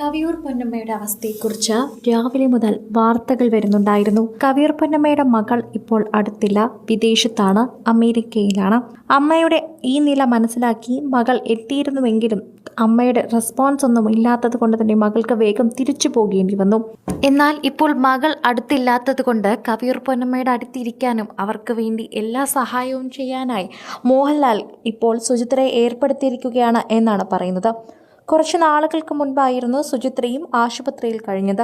കവിയൂർ പൊന്നമ്മയുടെ അവസ്ഥയെക്കുറിച്ച് രാവിലെ മുതൽ വാർത്തകൾ വരുന്നുണ്ടായിരുന്നു. കവിയൂർ പൊന്നമ്മയുടെ മകൾ ഇപ്പോൾ അടുത്തില്ല. വിദേശത്താണ് അമേരിക്കയിലാണ്. അമ്മയുടെ ഈ നില മനസ്സിലാക്കി മകൾ എത്തിയിരുന്നുവെങ്കിലും അമ്മയുടെ റെസ്പോൺസ് ഒന്നും ഇല്ലാത്തത് കൊണ്ട് തന്നെ മകൾക്ക് വേഗം തിരിച്ചു പോകേണ്ടി വന്നു. എന്നാൽ ഇപ്പോൾ മകൾ അടുത്തില്ലാത്തത് കൊണ്ട് കവിയൂർ പൊന്നമ്മയുടെ അടുത്തിരിക്കാനും അവർക്ക് വേണ്ടി എല്ലാ സഹായവും ചെയ്യാനായി മോഹൻലാൽ ഇപ്പോൾ സുചിത്രയെ ഏർപ്പെടുത്തിയിരിക്കുകയാണ് എന്നാണ് പറയുന്നത്. കുറച്ച് നാളുകൾക്ക് മുൻപായിരുന്നു സുചിത്രയും ആശുപത്രിയിൽ കഴിഞ്ഞത്.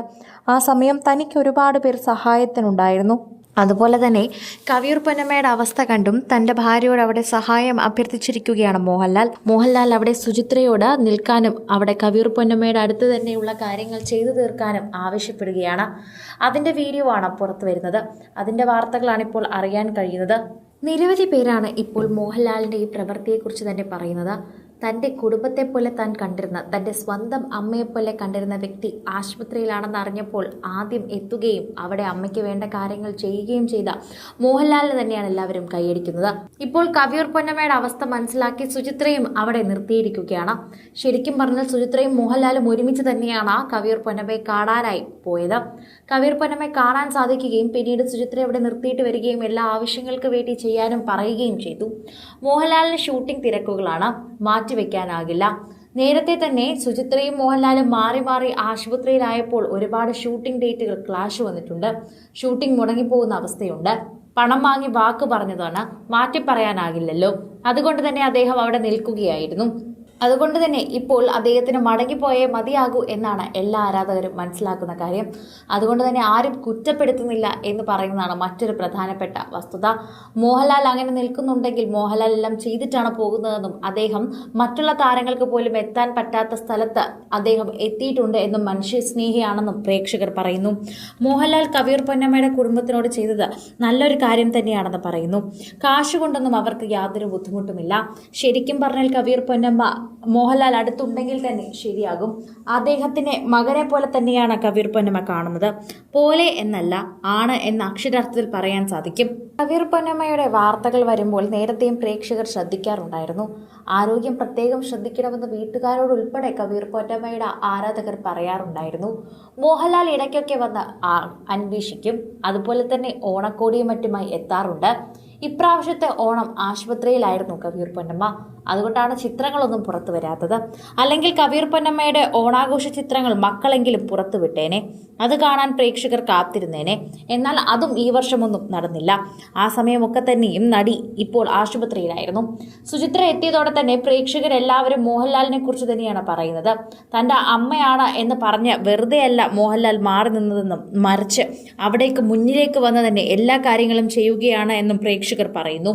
ആ സമയം തനിക്ക് ഒരുപാട് പേർ സഹായത്തിനുണ്ടായിരുന്നു. അതുപോലെ തന്നെ കവിയൂർ പൊന്നമ്മയുടെ അവസ്ഥ കണ്ടും തന്റെ ഭാര്യയോട് അവിടെ സഹായം അഭ്യർത്ഥിച്ചിരിക്കുകയാണ് മോഹൻലാൽ. മോഹൻലാൽ അവിടെ സുചിത്രയോട് നിൽക്കാനും അവിടെ കവിയൂർ പൊന്നമ്മയുടെ അടുത്ത് തന്നെയുള്ള കാര്യങ്ങൾ ചെയ്തു തീർക്കാനും ആവശ്യപ്പെടുകയാണ്. അതിന്റെ വീഡിയോ ആണ് പുറത്ത് വരുന്നത്. അതിന്റെ വാർത്തകളാണ് ഇപ്പോൾ അറിയാൻ കഴിയുന്നത്. നിരവധി പേരാണ് ഇപ്പോൾ മോഹൻലാലിന്റെ ഈ പ്രവൃത്തിയെക്കുറിച്ച് തന്നെ പറയുന്നത്. തന്റെ കുടുംബത്തെ പോലെ താൻ കണ്ടിരുന്ന തന്റെ സ്വന്തം അമ്മയെപ്പോലെ കണ്ടിരുന്ന വ്യക്തി ആശുപത്രിയിലാണെന്ന് അറിഞ്ഞപ്പോൾ ആദ്യം എത്തുകയും അവിടെ അമ്മയ്ക്ക് വേണ്ട കാര്യങ്ങൾ ചെയ്യുകയും ചെയ്ത മോഹൻലാലിന് തന്നെയാണ് എല്ലാവരും കൈയടിക്കുന്നത്. ഇപ്പോൾ കവിയൂർ പൊന്നമ്മയുടെ അവസ്ഥ മനസ്സിലാക്കി സുചിത്രയും അവിടെ നിർത്തിയിരിക്കുകയാണ്. ശരിക്കും പറഞ്ഞാൽ സുചിത്രയും മോഹൻലാലും ഒരുമിച്ച് തന്നെയാണ് ആ കവിയൂർ പൊന്നമ്മയെ കാണാനായി പോയത്. കവിയൂർ പൊന്നമ്മയെ കാണാൻ സാധിക്കുകയും പിന്നീട് സുചിത്ര അവിടെ നിർത്തിയിട്ട് വരികയും എല്ലാ ആവശ്യങ്ങൾക്ക് വേണ്ടി ചെയ്യാനും പറയുകയും ചെയ്തു. മോഹൻലാലിന് ഷൂട്ടിംഗ് തിരക്കുകളാണ്. മാറ്റിവെക്കാനാകില്ല. നേരത്തെ തന്നെ സുചിത്രയും മോഹൻലാലും മാറി മാറി ആശുപത്രിയിലായപ്പോൾ ഒരുപാട് ഷൂട്ടിംഗ് ഡേറ്റുകൾ ക്ലാഷ് വന്നിട്ടുണ്ട്. ഷൂട്ടിംഗ് മുടങ്ങിപ്പോകുന്ന അവസ്ഥയുണ്ട്. പണം വാങ്ങി വാക്ക് പറഞ്ഞതാണ്. മാറ്റി പറയാനാകില്ലല്ലോ. അതുകൊണ്ട് തന്നെ അദ്ദേഹം അവിടെ നിൽക്കുകയായിരുന്നു. അതുകൊണ്ട് തന്നെ ഇപ്പോൾ അദ്ദേഹത്തിന് മടങ്ങിപ്പോയേ മതിയാകൂ എന്നാണ് എല്ലാ ആരാധകരും മനസ്സിലാക്കുന്ന കാര്യം. അതുകൊണ്ട് തന്നെ ആരും കുറ്റപ്പെടുത്തുന്നില്ല എന്ന് പറയുന്നതാണ് മറ്റൊരു പ്രധാനപ്പെട്ട വസ്തുത. മോഹൻലാൽ അങ്ങനെ നിൽക്കുന്നുണ്ടെങ്കിൽ മോഹൻലാൽ എല്ലാം ചെയ്തിട്ടാണ് പോകുന്നതെന്നും അദ്ദേഹം മറ്റുള്ള താരങ്ങൾക്ക് പോലും എത്താൻ പറ്റാത്ത സ്ഥലത്ത് അദ്ദേഹം എത്തിയിട്ടുണ്ട് എന്നും മനുഷ്യസ്നേഹിയാണെന്നും പ്രേക്ഷകർ പറയുന്നു. മോഹൻലാൽ കവിയൂർ പൊന്നമ്മയുടെ കുടുംബത്തിനോട് ചെയ്തത് നല്ലൊരു കാര്യം തന്നെയാണെന്ന് പറയുന്നു. കാശുകൊണ്ടൊന്നും അവർക്ക് യാതൊരു ബുദ്ധിമുട്ടുമില്ല. ശരിക്കും പറഞ്ഞാൽ കവിയൂർ പൊന്നമ്മ മോഹൻലാൽ അടുത്തുണ്ടെങ്കിൽ തന്നെ ശരിയാകും. അദ്ദേഹത്തിനെ മകനെ പോലെ തന്നെയാണ് കവിർ പൊന്നമ്മ കാണുന്നത്. പോലെ എന്നല്ല ആണ് എന്ന അക്ഷരാർത്ഥത്തിൽ പറയാൻ സാധിക്കും. കവിർ പൊന്നമ്മയുടെ വാർത്തകൾ വരുമ്പോൾ നേരത്തെയും പ്രേക്ഷകർ ശ്രദ്ധിക്കാറുണ്ടായിരുന്നു. ആരോഗ്യം പ്രത്യേകം ശ്രദ്ധിക്കണമെന്ന് വീട്ടുകാരോട് ഉൾപ്പെടെ കവിയൂർ പൊന്നമ്മയുടെ ആരാധകർ പറയാറുണ്ടായിരുന്നു. മോഹൻലാൽ ഇടയ്ക്കൊക്കെ വന്ന് അന്വേഷിക്കും. അതുപോലെ തന്നെ ഓണക്കോടിയും മറ്റുമായി എത്താറുണ്ട്. ഇപ്രാവശ്യത്തെ ഓണം ആശുപത്രിയിലായിരുന്നു കവിയൂർ പൊന്നമ്മ. അതുകൊണ്ടാണ് ചിത്രങ്ങളൊന്നും പുറത്തു വരാത്തത്. അല്ലെങ്കിൽ കബീർ പൊന്നമ്മയുടെ ഓണാഘോഷ ചിത്രങ്ങൾ മക്കളെങ്കിലും പുറത്തു വിട്ടേനെ. അത് കാണാൻ പ്രേക്ഷകർ കാത്തിരുന്നേനെ. എന്നാൽ അതും ഈ വർഷമൊന്നും നടന്നില്ല. ആ സമയമൊക്കെ തന്നെയും നടി ഇപ്പോൾ ആശുപത്രിയിലായിരുന്നു. സുചിത്ര എത്തിയതോടെ തന്നെ പ്രേക്ഷകരെല്ലാവരും മോഹൻലാലിനെ കുറിച്ച് തന്നെയാണ് പറയുന്നത്. തന്റെ അമ്മയാണ് എന്ന് പറഞ്ഞ് വെറുതെയല്ല മോഹൻലാൽ മാറി നിന്നതെന്നും മറിച്ച് അവിടേക്ക് മുന്നിലേക്ക് വന്ന് തന്നെ എല്ലാ കാര്യങ്ങളും ചെയ്യുകയാണ് എന്നും പ്രേക്ഷകർ പറയുന്നു.